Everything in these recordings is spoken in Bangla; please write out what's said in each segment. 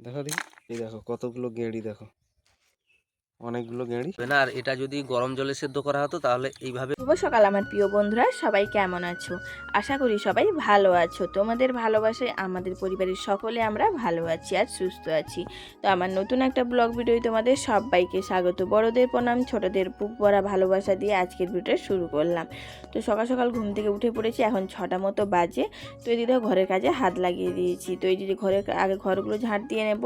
দেখো দেখি। এই দেখো কতগুলো গেঁড়ি দেখো। অনেকগুলো গেঁড়ি। না আর এটা যদি গরম জলে সেদ্ধ করা হতো তাহলে এইভাবে শুভ সকাল আমার প্রিয় বন্ধুরা সবাই কেমন আছো? আশা করি সবাই ভালো আছো। তোমাদের ভালোবাসায় আমাদের পরিবারের সকলে আমরা ভালো আছি আর সুস্থ আছি। তো আমার নতুন একটা ব্লগ ভিডিও তোমাদের সবাইকে স্বাগত। বড়দের প্রণাম ছোটদের বুক ভরা ভালোবাসা দিয়ে আজকের ভিডিওটা শুরু করলাম। তো সকাল সকাল ঘুম থেকে উঠে পড়েছি এখন ছটা মতো বাজে। তো এই দিদা ঘরের কাজে হাত লাগিয়ে দিয়েছি। তো এই যদি ঘরের আগে ঘরগুলো ঝাঁট দিয়ে নেব।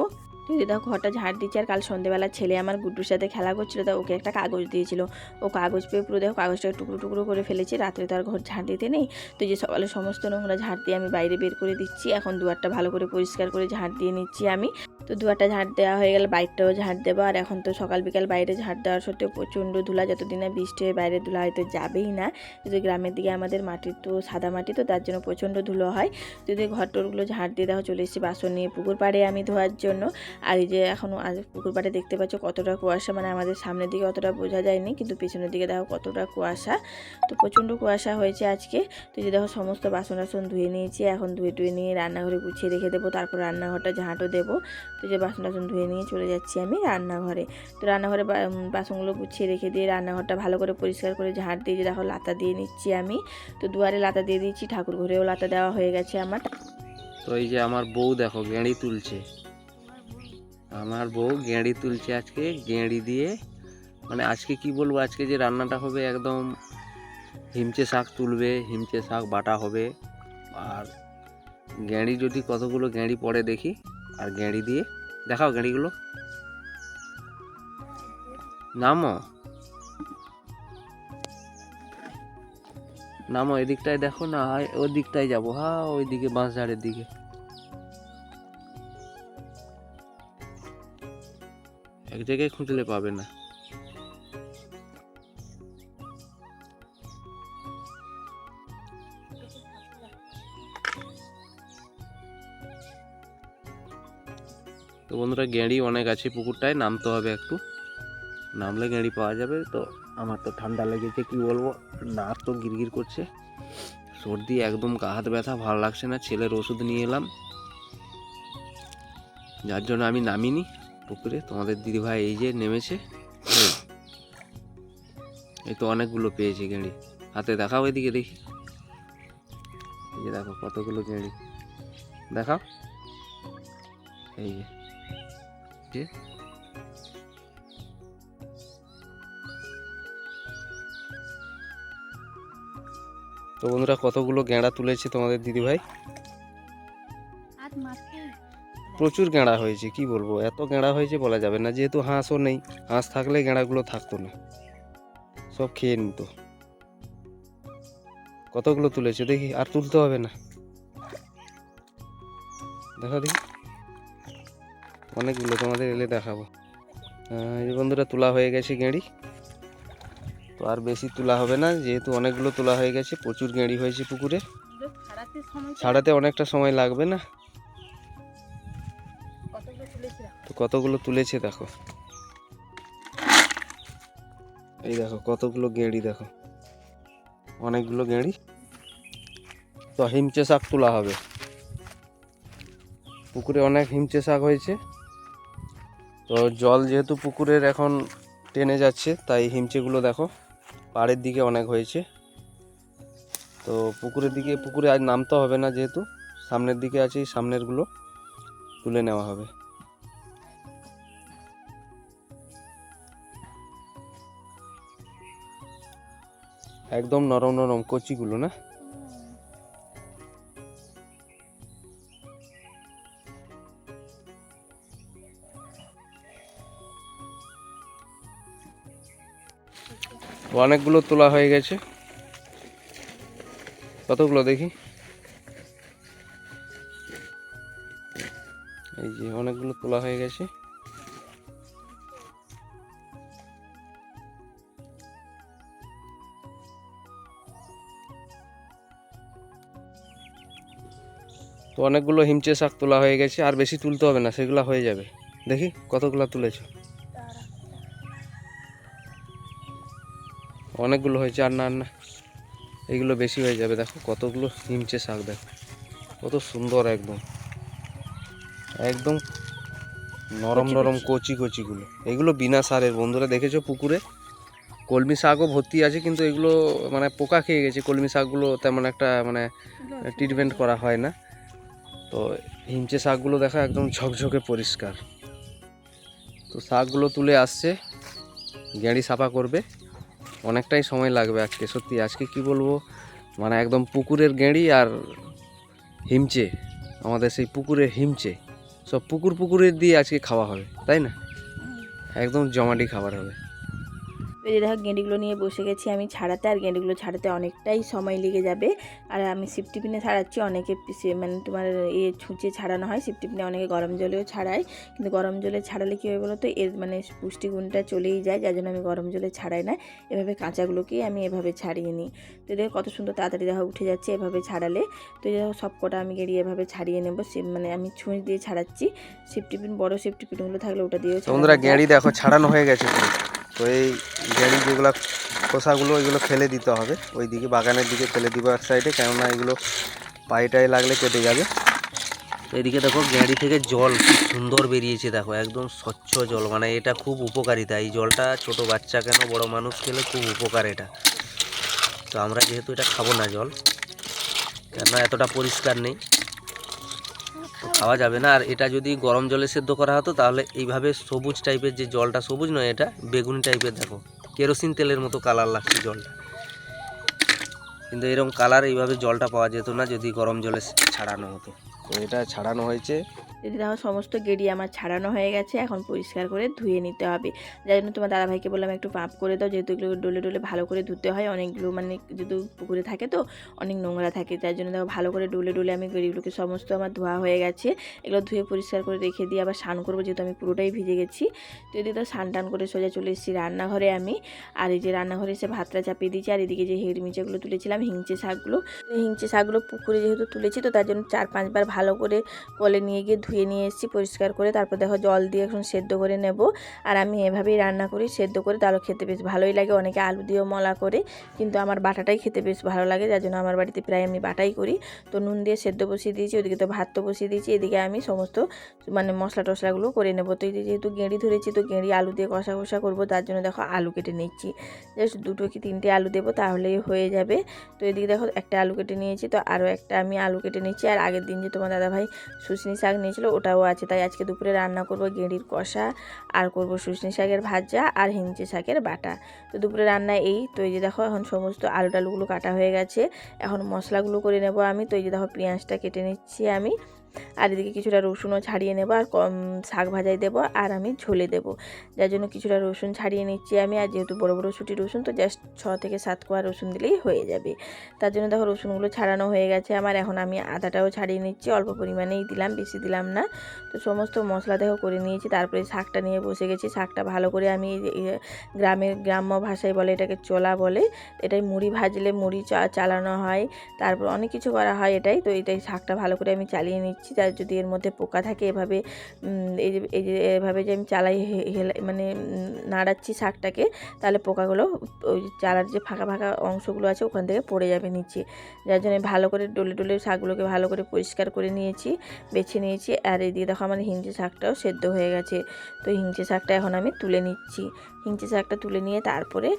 তো দেখো ঘরটা ঝাড় দিচ্ছে আর কাল সন্ধ্যেবেলা ছেলে আমার গুড্ডুর সাথে খেলা করছিল, তা ওকে একটা কাগজ দিয়েছিল। ও কাগজ পেয়ে পুরো দেখো কাগজটা টুকরো টুকরো করে ফেলেছি, রাত্রে তো আর ঘর ঝাড় দিতে নেই। তো যে সকালে সমস্ত নোংরা ঝাড় দিয়ে আমি বাইরে বের করে দিচ্ছি, এখন দুয়ারটা ভালো করে পরিষ্কার করে ঝাড় দিয়ে নিচ্ছি আমি। তো দুয়ারটা ঝাড় দেওয়া হয়ে গেলে বাইকটাও ঝাড় দেবো, আর এখন তো সকাল বিকাল বাইরে ঝাড় দেওয়ার সত্ত্বেও প্রচণ্ড ধুলা, যতদিন বৃষ্টি হয়ে বাইরে ধুলা হয়তো যাবেই না। যদি গ্রামের দিকে আমাদের মাটির তো সাদা মাটি, তো তার জন্য প্রচণ্ড ধুলো হয়। যদি ঘর টরগুলো ঝাড় দিয়ে দেখো চলে এসেছি বাসন নিয়ে পুকুর পাড়ে আমি ধোয়ার জন্য। আর এই যে এখনও আজ পুকুর পাড়ে দেখতে পাচ্ছ কতটা কুয়াশা মানে আমাদের সামনের দিকে অতটা বোঝা যায়নি, কিন্তু পেছনের দিকে দেখো কতটা কুয়াশা। তো প্রচণ্ড কুয়াশা হয়েছে আজকে। তো যে দেখো সমস্ত বাসন টাসন ধুয়ে নিয়েছি, এখন ধুয়ে টুয়ে নিয়ে রান্নাঘরে গুছিয়ে রেখে দেবো, তারপর রান্নাঘরটা ঝাঁটও দেবো। তো যে বাসন টাসন ধুয়ে নিয়ে চলে যাচ্ছি আমি রান্নাঘরে। তো রান্নাঘরে বাসনগুলো গুছিয়ে রেখে দিয়ে রান্নাঘরটা ভালো করে পরিষ্কার করে ঝাঁট দিয়ে যে দেখো লাতা দিয়ে নিচ্ছি আমি। তো দুয়ারে লাতা দিয়ে দিয়েছি, ঠাকুর ঘরেও লাতা দেওয়া হয়ে গেছে আমার। তো এই যে আমার বউ দেখো, গেঁড়ি তুলছে। আমার বউ গেঁড়ি তুলছে আজকে, গেঁড়ি দিয়ে। মানে আজকে কি বলব, আজকে যে রান্নাটা হবে একদম হিমচে শাক তুলবে, হিমচে শাক বাটা হবে। আর গেঁড়ি যদি কতগুলো গেঁড়ি পড়ে দেখি, আর গেঁড়ি দিয়ে। দেখাও গেঁড়িগুলো। নামো। নামো, এদিকটায় দেখো না, ওই দিকটায় যাব। হ্যাঁ ওইদিকে বাঁশঝাড়ের দিকে। এক জায়গায় খুঁজলে পাবে না। তো বন্ধুরা গেঁড়ি অনেক আছে পুকুরটায়, নামতে হবে একটু। নামলে গেঁড়ি পাওয়া যাবে, তো আমার তো ঠান্ডা লেগেছে, কি বলব? নাক তো গিরগির করছে। সর্দি একদম গা হাত ব্যথা, ভালো লাগছে না, ছেলের ওষুধ নিয়ে এলাম। যার জন্য আমি নামিনি। পুকুরে। তোমাদের দিদিভাই এই যে নেমেছে। এই। তো অনেকগুলো পেয়েছে গেঁড়ি। হাতে দেখাও এদিকে দেখি। এই যে দেখো কতগুলো গেঁড়ি। দেখাও। এই যে। তো বন্ধুরা কতগুলো গেঁড়া তুলেছে তোমাদের দিদিভাই? প্রচুর গেঁড়া হয়েছে কি বলব? এত গেঁড়া হয়েছে বলা যাবে না যেহেতু হাঁসও নেই হাঁস থাকলে গেঁড়াগুলো থাকতো না। সব খেয়ে নিত। কতগুলো তুলেছে দেখি আর তুলতে হবে না। দেখা দেখি। অনেকগুলো তোমাদের এলে দেখাবো। এই বন্ধুরা তোলা হয়ে গেছে গেঁড়ি। তো আর বেশি তোলা হবে না যেহেতু অনেকগুলো তোলা হয়ে গেছে প্রচুর গেঁড়ি হয়েছে পুকুরে। ছাড়াতে অনেকটা সময় লাগবে না। কতগুলো তুলেছে দেখো। এই দেখো, কতগুলো গেঁড়ি দেখো। অনেকগুলো গেঁড়ি। তো হিমচে শাক তোলা হবে। পুকুরে অনেক হিমচে শাক হয়েছে। তো জল যেহেতু পুকুরের এখন টেনে যাচ্ছে, তাই হিমচেগুলো দেখো, পাড়ের দিকে অনেক হয়েছে। তো পুকুরের দিকে, পুকুরে আজ নামতে হবে না যেহেতু, সামনের দিকে আছে সামনেরগুলো তুলে নেওয়া হবে। একদম নরম নরম কচিগুলো না? অনেকগুলো তোলা হয়ে গেছে। কতগুলো দেখি? তো অনেকগুলো হিমচে শাক তোলা হয়ে গেছে আর বেশি তুলতে হবে না সেগুলো হয়ে যাবে। দেখি কতগুলো তুলেছো? অনেকগুলো হয়েছে আর না আর না। এগুলো বেশি হয়ে যাবে দেখো কতগুলো হিমচে শাক দেখো। কত সুন্দর একদম। একদম নরম নরম কচি। কচি কচিগুলো। এগুলো বিনা সারের বন্ধুরা দেখেছ পুকুরে? কলমি শাকও ভর্তি আছে কিন্তু এগুলো মানে পোকা খেয়ে গেছে। কলমি শাকগুলো তেমন একটা মানে ট্রিটমেন্ট করা হয় না। তো হিমচে শাকগুলো দেখো একদম ঝকঝকে পরিষ্কার। তো শাকগুলো তুলে আসছে গেঁড়ি সাফা করবে। অনেকটাই সময় লাগবে আজকে, সত্যি আজকে কি বলব? মানে একদম পুকুরের গেঁড়ি আর হিমচে, আমাদের সেই পুকুরের হিমচে। সব পুকুর পুকুরের দিয়ে আজকে খাওয়া হবে, তাই না? একদম জমাটি খাবার হবে। এই যে দেখো গেঁডিগুলো নিয়ে বসে গেছি আমি ছাড়াতে আর গেঁডিগুলো ছাড়াতে অনেকটাই সময় লেগে যাবে। আর আমি সিপটিপিনে ছাড়াচ্ছি অনেকে মানে তোমার এ ছুঁচে ছাড়ানো হয় সিপটিপিনে অনেকে গরম জলেও ছাড়ায়। কিন্তু গরম জলে ছাড়ালে কী হয় বলো তো এর মানে পুষ্টিগুণটা চলেই যায় যার জন্য আমি গরম জলে ছাড়াই না। এভাবে কাঁচাগুলোকেই আমি এভাবে ছাড়িয়ে নিই। তো দেখো কত সুন্দর তাড়াতাড়ি দেখো উঠে যাচ্ছে এভাবে ছাড়ালে। তো এই দেখো সব কটা আমি গেড়িয়ে এভাবে ছাড়িয়ে নেব সে- মানে আমি ছুঁচ দিয়ে ছাড়াচ্ছি। সিপটিপিন বড় সিপটিপিনগুলো থাকলে ওটা দিয়েও বন্ধুরা গেঁড়ি দেখো ছাড়ানো হয়ে গেছে। তো এই গেঁড়ি যেগুলো, খোসাগুলো ওইগুলো ফেলে দিতে হবে। ওই দিকে বাগানের দিকে ফেলে দিব এক সাইডে, কেননা এগুলো পায়েটায় লাগলে কেটে যাবে। এদিকে দেখো গ্যাঁড়ি থেকে জল কি সুন্দর বেরিয়েছে, দেখো, একদম স্বচ্ছ জল। মানে এটা খুব উপকারিতা। এই জলটা ছোট বাচ্চা কেন, বড় মানুষ খেলে খুব উপকার এটা। তো আমরা যেহেতু এটা খাব না জল, কেননা এতটা পরিষ্কার নেই। খাওয়া যাবে না। আর এটা যদি গরম জলে সেদ্ধ করা হতো, তাহলে এইভাবে সবুজ টাইপের যে জলটা, সবুজ নয় এটা, বেগুনি টাইপের দেখো, কেরোসিন তেলের মতো কালার লাগছে জলটা। কিন্তু এরকম কালার এইভাবে জলটা পাওয়া যেত না যদি গরম জলে ছাড়ানো হতো। তো এটা ছাড়ানো হয়েছে। দেখো সমস্ত গেড়ি আমার ছাড়ানো হয়ে গেছে, এখন পরিষ্কার করে ধুয়ে নিতে হবে। যার জন্য তোমার দাদাভাইকে বললাম একটু পাম্প করে দাও, যেহেতু এগুলো ডলে ডলে ভালো করে ধুতে হয়, অনেকগুলো মানে যেহেতু পুকুরে থাকে তো, অনেক নোংরা থাকে। তার জন্য দেখো ভালো করে ডলে ডলে আমি গেড়িগুলোকে সমস্ত আমার ধোয়া হয়ে গেছে। এগুলো ধুয়ে পরিষ্কার করে রেখে দিয়ে আবার স্নান করব, যেহেতু আমি পুরোটাই ভিজে গেছি। তো এদিকে তো স্নান টান করে সোজা চলে এসেছি রান্নাঘরে আমি। আর এই যে রান্নাঘরে এসে ভাতটা চাপিয়ে দিয়েছি, আর এদিকে যে হেড়মিচাগুলো তুলেছিলাম, হিংচে শাকগুলো হিংচে শাকগুলো পুকুরে যেহেতু তুলেছি, তো তার জন্য চার পাঁচবার ভালো করে কলে নিয়ে গিয়ে ধুয়ে নিয়ে এসেছি পরিষ্কার করে, তারপর দেখো জল দিয়ে এখন সেদ্ধ করে নেব। আর আমি এভাবেই রান্না করি, সেদ্ধ করে তাহলে খেতে বেশ ভালোই লাগে। অনেকে আলু দিয়েও মলা করে, কিন্তু আমার বাটাটাই খেতে বেশ ভালো লাগে, যার জন্য আমার বাড়িতে প্রায় আমি বাটাই করি। তো নুন দিয়ে সেদ্ধ বসিয়ে দিয়েছি, ওদিকে তো ভাত তো বসিয়ে দিয়েছি, এদিকে আমি সমস্ত মানে মশলা টশলাগুলো করে নেব। তো যেহেতু গেঁড়ি ধরেছি, তো গেঁড়ি আলু দিয়ে কষা কষা করব, তার জন্য দেখো আলু কেটে নিচ্ছি। জাস্ট দুটো কি তিনটে আলু দেবো, তাহলেই হয়ে যাবে। তো এদিকে দেখো একটা আলু কেটে নিয়েছি, তো আরও একটা আমি আলু কেটে নিচ্ছি। আর আগের দিন যে তোমার দাদাভাই শুশনি শাক নিয়েছিল ওটাও আছে। তাই আজকে দুপুরে রান্না করব গেঁড়ির কষা, আর করব শুশনি শাকের ভাজা আর হিঞ্চি শাকের বাটা। তো দুপুরে রান্না এই। তো এই যে দেখো, এখন সমস্ত আলু টালুগুলো কাটা হয়ে গেছে। এখন মশলাগুলো করে নেব আমি। তো এই যে দেখো, পেঁয়াজটা কেটে নিচ্ছি আমি। আর এদিকে কিছুটা রসুনও ছাড়িয়ে নেব আর কম শাক ভাজাই দেবো আর আমি ঝোলে দেবো। যার জন্য কিছুটা রসুন ছাড়িয়ে নিচ্ছি আমি। আর যেহেতু বড় বড় ছুটি রসুন, তো জাস্ট ছ থেকে সাত কোয়া রসুন দিলেই হয়ে যাবে। তার জন্য দেখো রসুনগুলো ছাড়ানো হয়ে গেছে আমার। এখন আমি আদাটাও ছাড়িয়ে নিচ্ছি। অল্প পরিমাণেই দিলাম, বেশি দিলাম না। তো সমস্ত মশলা দেখো করে নিয়েছি। তারপরে শাকটা নিয়ে বসে গেছি। শাকটা ভালো করে আমি গ্রামের গ্রাম্য ভাষায় বলে এটাকে চোলা বলে এটাই মুড়ি ভাজলে মুড়ি চালানো হয়। তারপর অনেক কিছু করা হয় এটাই। তো এটাই শাকটা ভালো করে আমি চালিয়ে নিচ্ছি। তার যদি এর মধ্যে পোকা থাকে এভাবে এই যে এই যে, এভাবে যে আমি চালাই মানে নাড়াচ্ছি শাকটাকে, তাহলে পোকাগুলো ওই চালার যে ফাঁকা ফাঁকা অংশগুলো আছে ওখান থেকে পড়ে যাবে নিচে। যার জন্য ভালো করে ডলে ডলে শাকগুলোকে ভালো করে পরিষ্কার করে নিয়েছি, বেছে নিয়েছি, আর এদিকে দেখো আমার হিঞ্চে শাকটাও সেদ্ধ হয়ে গেছে। তো হিঞ্চে শাকটা এখন আমি তুলে নিচ্ছি। হিঞ্চে শাকটা তুলে নিয়ে তারপরে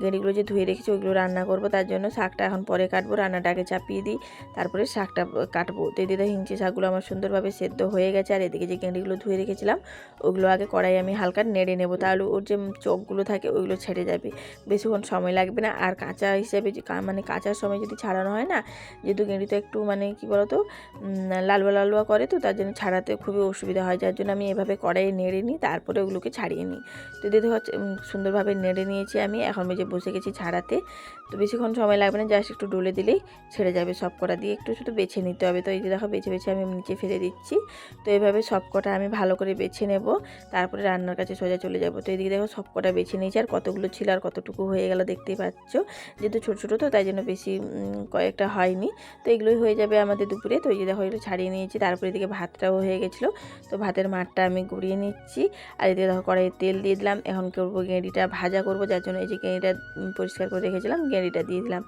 গেঁড়িগুলো যে ধুয়ে রেখেছি ওইগুলো রান্না করব, তার জন্য শাকটা এখন পরে কাটবো রান্নাটাকে চাপিয়ে দিই, তারপরে শাকটা কাটবো। তো এদিকে হিঞ্চে শাকগুলো আমার সুন্দরভাবে সেদ্ধ হয়ে গেছে, আর এদিকে যে গেঁড়িগুলো ধুয়ে রেখেছিলাম, ওগুলো আগে কড়াই আমি হালকা নেড়ে নেব, তাহলে ওর যে চোখগুলো থাকে ওইগুলো ছেড়ে যাবে। বেশিক্ষণ সময় লাগবে না, আর কাঁচা হিসেবে মানে কাঁচার সময় যদি ছাড়ানো হয় না, যেহেতু গেঁড়ি তো একটু মানে কি বলতো লালবা লালবা করে তো, তার জন্য ছাড়াতে খুবই অসুবিধা হয়, যার জন্য আমি এভাবে কড়াইয়ে নেড়ে নিই, তারপরে ওগুলোকে ছাড়িয়ে নিই। তো দিদি হচ্ছে সুন্দরভাবে নেড়ে নিয়েছি আমি, এখন যে বসে গেছি ছাড়াতে। তো বেশিক্ষণ সময় লাগবে না, জাস্ট একটু ডলে দিলেই ছেড়ে যাবে, সব কটা দিয়ে একটু শুধু বেছে নিতে হবে। তো এই যে দেখো, বেছে বেছে আমি নিচে ফেলে দিচ্ছি। তো এইভাবে সব কটা আমি ভালো করে বেছে নেব। তারপরে রান্নার কাছে সোজা চলে যাব। তো এদিকে দেখো সব কটা বেছে নিয়েছি আর কতগুলো ছিল আর কতটুকু হয়ে গেল দেখতেই পাচ্ছ। যেহেতু ছোটো ছোটো তো তাই জন্য বেশি কয়েকটা হয়নি। তো এগুলোই হয়ে যাবে আমাদের দুপুরে। তো এই যে দেখো এগুলো ছাড়িয়ে নিয়েছি। তারপরে এদিকে ভাতটাও হয়ে গেছিল। তো ভাতের মাঠটা আমি গুঁড়িয়ে নিচ্ছি। আর এদিকে দেখো কড়াইয়ে তেল দিয়ে দিলাম। এখন করব গেঁড়িটা ভাজা করব। যার জন্য এই যে গেঁড়িটা পরিষ্কার করে রেখেছিলাম। গেঁড়িটা দিয়ে দিলাম।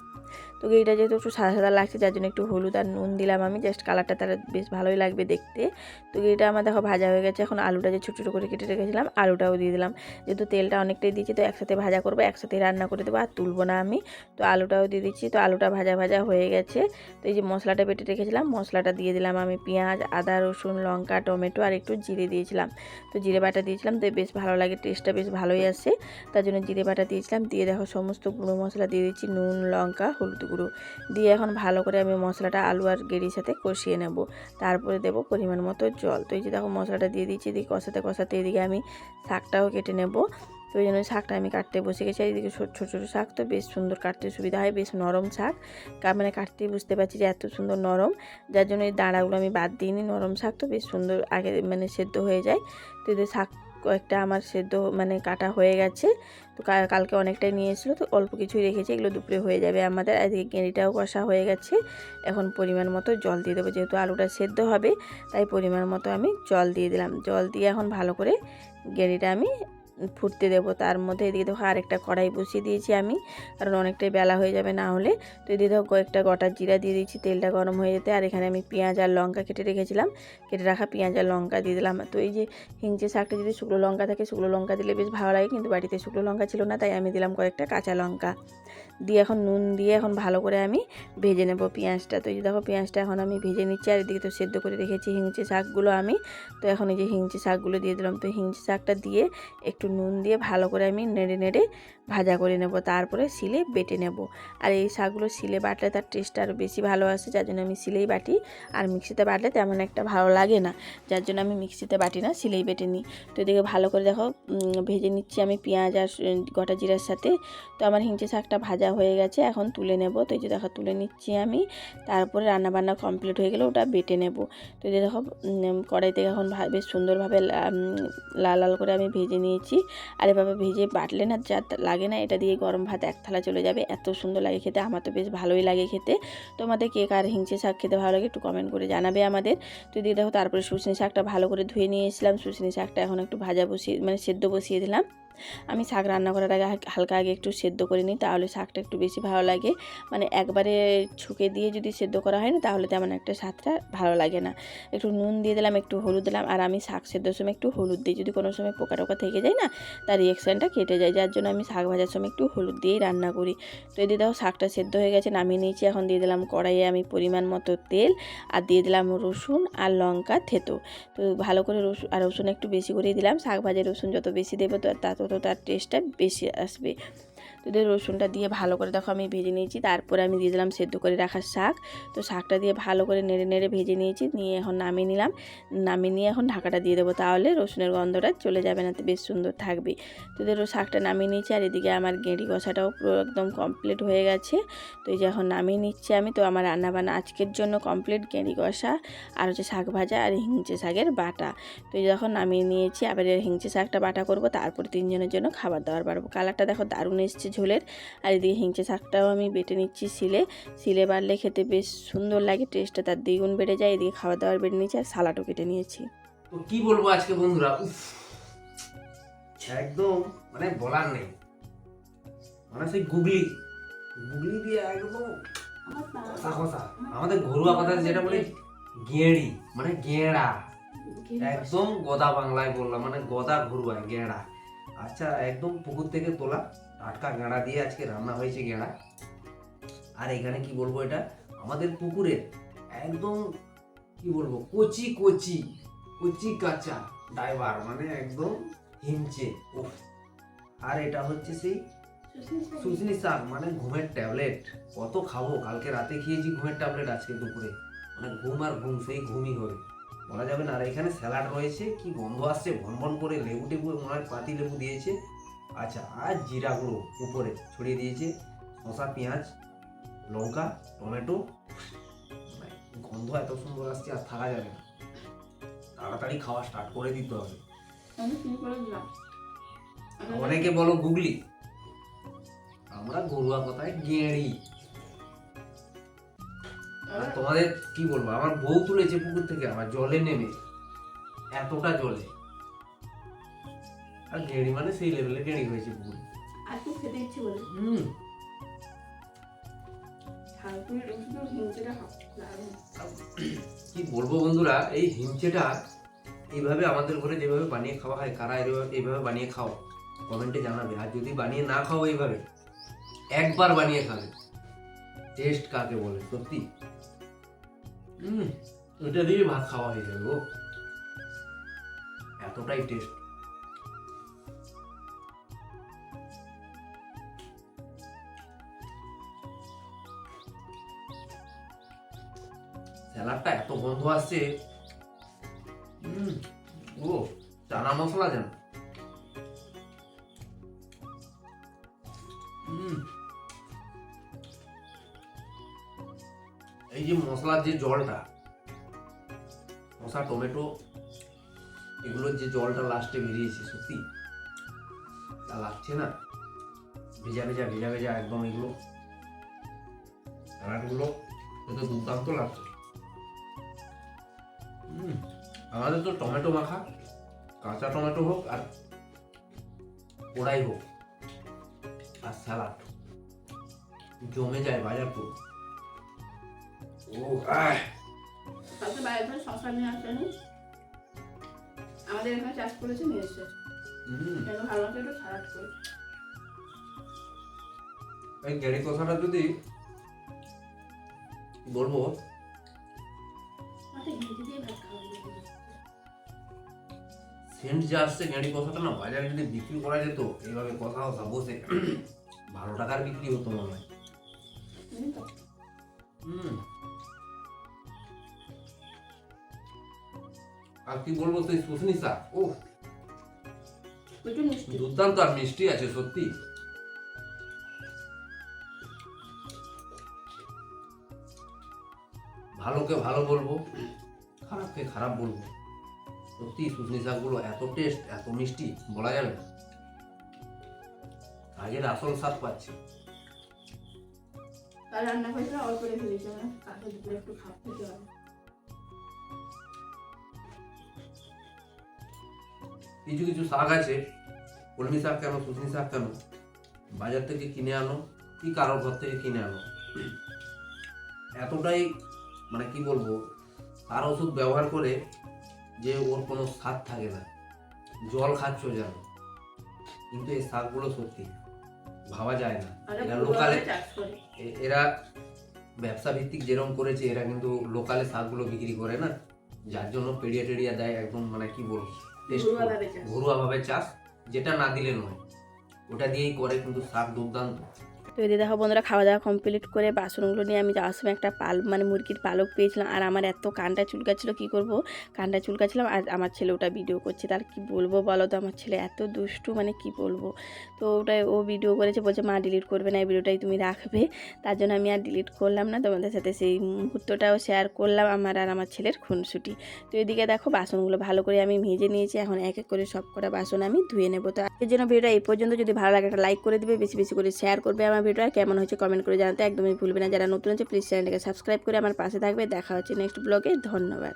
তো গেঁড়িটা যেহেতু একটু সাদা সাদা লাগছে, যার জন্য একটু হলুদ আর নুন দিলাম আমি জাস্ট কালারটা তার বেশ ভালোই লাগবে দেখতে। তো গেঁড়িটা আমার দেখো ভাজা হয়ে গেছে, এখন আলুটা যে ছোটো ছোটো করে কেটে রেখেছিলাম, আলুটাও দিয়ে দিলাম। যেহেতু তেলটা অনেকটাই দিয়েছি, তো একসাথে ভাজা করব, একসাথে রান্না করে দেবো, আর তুলবো না আমি। তো আলুটাও দিয়ে দিচ্ছি, তো আলুটা ভাজা ভাজা হয়ে গেছে। তো এই যে মশলাটা বেটে রেখেছিলাম, মশলাটা দিয়ে দিলাম আমি পেঁয়াজ, আদা, রসুন, লঙ্কা, টমেটো আর একটু জিরে দিয়েছিলাম। তো জিরে বাটা দিয়েছিলাম, তো বেশ ভালো লাগে টেস্টটা বেশ ভালোই আসে। তার জন্য জিরে বাটা দিয়েছিলাম, দিয়ে দেখো সমস্ত গুঁড়ো মশলা দিয়ে দিচ্ছি, নুন, লঙ্কা হলুদ গুঁড়ো দিয়ে এখন ভালো করে আমি মশলাটা আলু আর গেরির সাথে কষিয়ে নেব। তারপরে দেবো পরিমাণ মতো জল। তো এই যে দেখো মশলাটা দিয়ে দিচ্ছি এদিকে কষাতে কষাতে এদিকে আমি শাকটাও কেটে নেব। তো ওই জন্য শাকটা আমি কাটতে বসে গেছি। এদিকে ছোটো ছোটো শাক তো বেশ সুন্দর কাটতে সুবিধা হয়, বেশ নরম শাক। মানে কাটতেই বুঝতে পারছি যে এত সুন্দর নরম। যার জন্য এই দাঁড়াগুলো আমি বাদ দিইনি। নরম শাক তো বেশ সুন্দর আগে মানে সেদ্ধ হয়ে যায়। তো এদের শাক কয়েকটা আমার সেদ্ধ মানে কাটা হয়ে গেছে। তো কালকে অনেকটাই নিয়ে এসেছিল, তো অল্প কিছুই রেখেছি, এগুলো দুপুরে হয়ে যাবে আমাদের। আজকে গেঁড়িটাও কষা হয়ে গেছে। এখন পরিমাণ মতো জল দিয়ে দেবো, যেহেতু আলুটা সেদ্ধ হবে, তাই পরিমাণ মতো আমি জল দিয়ে দিলাম। জল দিয়ে এখন ভালো করে গেঁড়িটা আমি ফুটতে দেবো। তার মধ্যে এদিকে দেখো আরেকটা কড়াই বসিয়ে দিয়েছি আমি। কারণ অনেকটাই বেলা হয়ে যাবে না হলে। তো এদিকে দেখো কয়েকটা গোটা জিরা দিয়ে দিয়েছি, তেলটা গরম হয়ে যেতে। আর এখানে আমি পেঁয়াজ আর লঙ্কা কেটে রেখেছিলাম। কেটে রাখা পেঁয়াজ আর লঙ্কা দিয়ে দিলাম। তো এই যে হিংচে শাকটা যদি শুকনো লঙ্কা থাকে, শুকনো লঙ্কা দিলে বেশ ভালো লাগে। কিন্তু বাড়িতে শুকনো লঙ্কা ছিল না, তাই আমি দিলাম কয়েকটা কাঁচা লঙ্কা। দিয়ে এখন নুন দিয়ে এখন ভালো করে আমি ভেজে নেব পেঁয়াজটা। তো এই যে দেখো পেঁয়াজটা এখন আমি ভেজে নিচ্ছি। আর এদিকে তো সেদ্ধ করে রেখেছি হিংচে শাকগুলো আমি। তো এখন এই যে হিংচে শাকগুলো দিয়ে দিলাম। তো হিংচে শাকটা দিয়ে একটু নুন দিয়ে ভালো করে আমি নেড়ে নেড়ে ভাজা করে নেব। তারপরে শিলে বেটে নেব। আর এই শাকগুলো শিলে বাটলে তার টেস্ট আরও বেশি ভালো আসে, যার জন্য আমি শিলেই বাটি। আর মিক্সিতে বাটলে তেমন একটা ভালো লাগে না, যার জন্য আমি মিক্সিতে বাটি না, শিলেই বেটে নিই। তো এদিকে ভালো করে দেখো ভেজে নিচ্ছি আমি পেঁয়াজ আর গোটা জিরার সাথে। তো আমার হিংচে শাকটা ভাজা হয়ে গেছে, এখন তুলে নেব। তো এই যে দেখো, তুলে নিচ্ছি আমি। তারপরে রান্নাবান্না কমপ্লিট হয়ে গেলে ওটা বেটে নেব। তো এই যে দেখো কড়াইতে এখন বেশ সুন্দরভাবে লাল লাল করে আমি ভেজে নিয়েছি। আর এভাবে ভেজে বাটলে না যা লাগে না, এটা দিয়ে গরম ভাত এক থালা চলে যাবে। এত সুন্দর লাগে খেতে, আমার তো বেশ ভালোই লাগে খেতে। তোমাদের কে কার হিংচে শাক খেতে ভালো লাগে একটু কমেন্ট করে জানাবে আমাদের। তো দিয়ে দেখো, তারপরে সুসনি শাকটা ভালো করে ধুয়ে নিয়ে এসেছিলাম। সুসনি শাকটা এখন একটু ভাজা বসিয়ে মানে সেদ্ধ বসিয়ে দিলাম। আমি শাক রান্না করার আগে হালকা- আগে একটু সেদ্ধ করে নিই, তাহলে শাকটা একটু বেশি ভালো লাগে। মানে একবারে ছুকে দিয়ে যদি সেদ্ধ করা হয় না, তাহলে তেমন একটা স্বাদটা ভালো লাগে না। একটু নুন দিয়ে দিলাম, একটু হলুদ দিলাম, আর আমি শাক সেদ্ধর সময় একটু হলুদ দিই। যদি কোনো সময় পোকা টোকা থেকে যায় না, তার রিয়াকশানটা কেটে যায়। যার জন্য আমি শাক ভাজার সময় একটু হলুদ দিয়েই রান্না করি। তো এদিকে দেখো, শাকটা সেদ্ধ হয়ে গেছে, নামিয়ে নিয়েছি। এখন দিয়ে দিলাম কড়াইয়ে আমি পরিমাণ মতো তেল, আর দিয়ে দিলাম রসুন আর লঙ্কা, থেতো। তো ভালো করে রসুন আর রসুন একটু বেশি করেই দিলাম। শাক ভাজে রসুন যত বেশি দেবো, তো তা তত তার টেস্টটা বেশি আসবে। তো দিয়ে রসুনটা দিয়ে ভালো করে, দেখো আমি ভেজে নিয়েছি, তারপরে আমি দিয়ে দিলাম সেদ্ধ করে রাখা শাক। তো শাকটা দিয়ে ভালো করে নেড়ে নেড়ে ভেজে নিয়েছি, নিয়ে এখন নামিয়ে নিলাম। নামিয়ে নিয়ে এখন ঢাকাটা দিয়ে দেবো তাহলে, রসুনের গন্ধটা চলে যাবে না, তো বেশ সুন্দর থাকবে। তো দিয়ে শাকটা নামিয়ে নিয়েছি, আর এদিকে আমার গেঁড়ি কষাটাও পুরো একদম কমপ্লিট হয়ে গেছে। তো এই যে এখন নামিয়ে নিচ্ছি আমি, তো আমার রান্নাবান্না আজকের জন্য কমপ্লিট গেঁড়ি কষা, আর হচ্ছে শাক ভাজা, আর হিংচে শাকের বাটা। তো এই যখন নামিয়ে নিয়েছি আবার হিংচে শাকটা বাটা করব, তারপর তিনজনের জন্য খাবার দাবার বাড়বো। কালারটা দেখো দারুণ এসছে ঝোলের। আর এদিকে হিংচে শাকটাও আমি বেটে নিচ্ছি শিলে। শিলে বাড়লে খেতে বেশ সুন্দর লাগে টেস্টটা তার দ্বিগুণ বেড়ে যায়। এদিকে খাবার দাবার বেড়ে নিয়েছি আর সালাডও কেটে নিয়েছি। তো কি বলব আজকে বন্ধুরা? একদম মানে বলার নেই। মানে সেই গুগলি। গুগলি দিয়ে একদম কষা কষা আমাদের ঘরোয়া কথাতে যেটা বলি গেঁড়ি মানে গেঁড়া। একদম গদা বাংলায় বললাম মানে গদা ঘুরবায় গেঁড়া। আচ্ছা একদম পুকুর থেকে তোলা টাটকা গেঁড়া দিয়ে আজকে রান্না হয়েছে গেঁড়া। আর এখানে কি বলব এটা? আমাদের পুকুরে একদম কি বলব কচি কচি কচি কাঁচা ড্রাইভার মানে একদম হিমচে। আর এটা হচ্ছে সেই সুসনি শাক। মানে ঘুমের ট্যাবলেট। কত খাব? কালকে রাতে খেয়েছি ঘুমের ট্যাবলেট আজকে দুপুরে। মানে ঘুম আর ঘুম সেই ঘুমই হবে। বলা যাবে না। আর এখানে স্যালাড রয়েছে কি গন্ধ আসছে ভন ভন করে লেবু টেবু মনে হয় পাতি লেবু দিয়েছে। আচ্ছা আর জিরাগুলো উপরে ছড়িয়ে দিয়েছে। শসা পেঁয়াজ লঙ্কা টমেটো। মানে গন্ধ এত সুন্দর আসছে আর থাকা যাবে না। তাড়াতাড়ি খাওয়া স্টার্ট করে দিতে হবে। অনেকে বলো গুগলি। আমরা ঘরোয়া কথায় গেঁড়ি। তোমাদের কি বলব? আমার বউ তুলেছে পুকুর থেকে আমার জলে নেমে। এতটা জলে। আর গেঁড়ি মানে সেই লেভেলে গেঁড়ি হয়েছে পুকুর আর খুব খেতে ইচ্ছে বলে হুম কি বলব বন্ধুরা এই হিমচেটা এইভাবে আমাদের ঘরে যেভাবে বানিয়ে খাওয়া হয় কারা এইভাবে এইভাবে বানিয়ে খাও কমেন্টে জানাবে আর যদি বানিয়ে না খাও এইভাবে একবার বানিয়ে খাবে টেস্ট কাকে বলে সত্যি হুম এটা দিয়ে ভাত খাওয়া হয়ে যাবে ও এতটাই টেস্ট গন্ধ আসছে। ও, চানা মশলা যেন। এই যে মশলার যে জলটা মশা টমেটো, এগুলোর যে জলটা লাস্টে বেরিয়েছে, সত্যি। তা লাগছে না। ভেজা ভেজা ভেজা ভেজা, একদম এগুলো। স্যালাডগুলো দুর্দান্ত লাগছে। আমাদের তো টমেটো মাখা কাঁচা টমেটো হোক আর পোড়াই হোক আর স্যালাড। জমে যায় বাজার তো ও কালকে বাইরে থেকে শশা নিয়ে আসেনি। আমাদের এখানে চাষ করেছে নিয়ে এসে কেন ভালো মতো একটু সালাদ করে। এই গেড়ি কথাটা যদি বলব। দিয়ে ভাত। সেন্ট যে আসছে গেঁড়ি কথাটা না বাজারে যদি বিক্রি করা যেত এইভাবে কথা কথা বসে বারো টাকার বিক্রি হতো মনে হয়? হুম। আর কি বলব সেই শুশনি শাক ও দুর্দান্ত আর মিষ্টি আছে সত্যি। ভালোকে ভালো বলব খারাপকে খারাপ বলব। সত্যি শুশনি শাকগুলো এত টেস্ট এত মিষ্টি বলা যাবে না। কাজের আসল স্বাদ পাচ্ছি। আর রান্না করেছিল অল্প রেখে দিয়েছে কাকে দুপুরে একটু খাপ খেতে হবে। কিছু কিছু শাক আছে কলমি শাক কেন শুশনি শাক কেন? বাজার থেকে কিনে আনো কি কারোর ঘর থেকে কিনে আনো? এতটাই মানে কি বলব তার ওষুধ ব্যবহার করে যে ওর কোনো স্বাদ থাকে না। জল খাচ্ছ যেন। কিন্তু এই শাকগুলো সত্যি ভাবা যায় না। এরা লোকালে এরা ব্যবসা ভিত্তিক যেরকম করেছে এরা কিন্তু লোকালে শাকগুলো বিক্রি করে না। যার জন্য পেড়িয়া টেড়িয়া দেয় একদম মানে কি বলব? টেস্ট ঘরোয়া ভাবে চাষ। ঘরোয়া ভাবে চাষ যেটা না দিলে নয়। ওটা দিয়েই করে কিন্তু শাক দুর্দান্ত। তো এদিকে দেখো বন্ধুরা খাওয়া দাওয়া কমপ্লিট করে বাসনগুলো নিয়ে আমি যাওয়ার সময় একটা পাল মানে মুরগির পালক পেয়েছিলাম। আর আমার এত কানটা চুলকাচ্ছিল, কি করব? কানটা চুলকাচ্ছিলাম আর আমার ছেলে ওটা ভিডিও করছে। তার কি বলব বলো তো? আমার ছেলে এত দুষ্টু মানে কি বলব? তো ওটাই ও ভিডিও করেছে, বলছে, মা ডিলিট করবে না, এই ভিডিওটাই তুমি রাখবে। তার জন্য আমি আর ডিলিট করলাম না। তোমাদের সাথে সেই মুহূর্তটাও শেয়ার করলাম আমার আর আমার ছেলের খুনসুটি। তো এদিকে দেখো, বাসনগুলো ভালো করে আমি ভেজে নিয়েছি। এখন এক এক করে সব কটা বাসন আমি ধুয়ে নেব। তো এর জন্য ভিডিওটা এই পর্যন্ত। যদি ভালো লাগে, একটা লাইক করে দিবে, বেশি বেশি করে শেয়ার করবে আমার ভিডিও কেমন হয়েছে কমেন্ট করে জানাতে একদমই ভুলবে না। যারা নতুন আছে প্লিজ চ্যানেলটাকে সাবস্ক্রাইব করে আমার পাশে থাকবে। দেখা হচ্ছে নেক্সট ব্লগে ধন্যবাদ।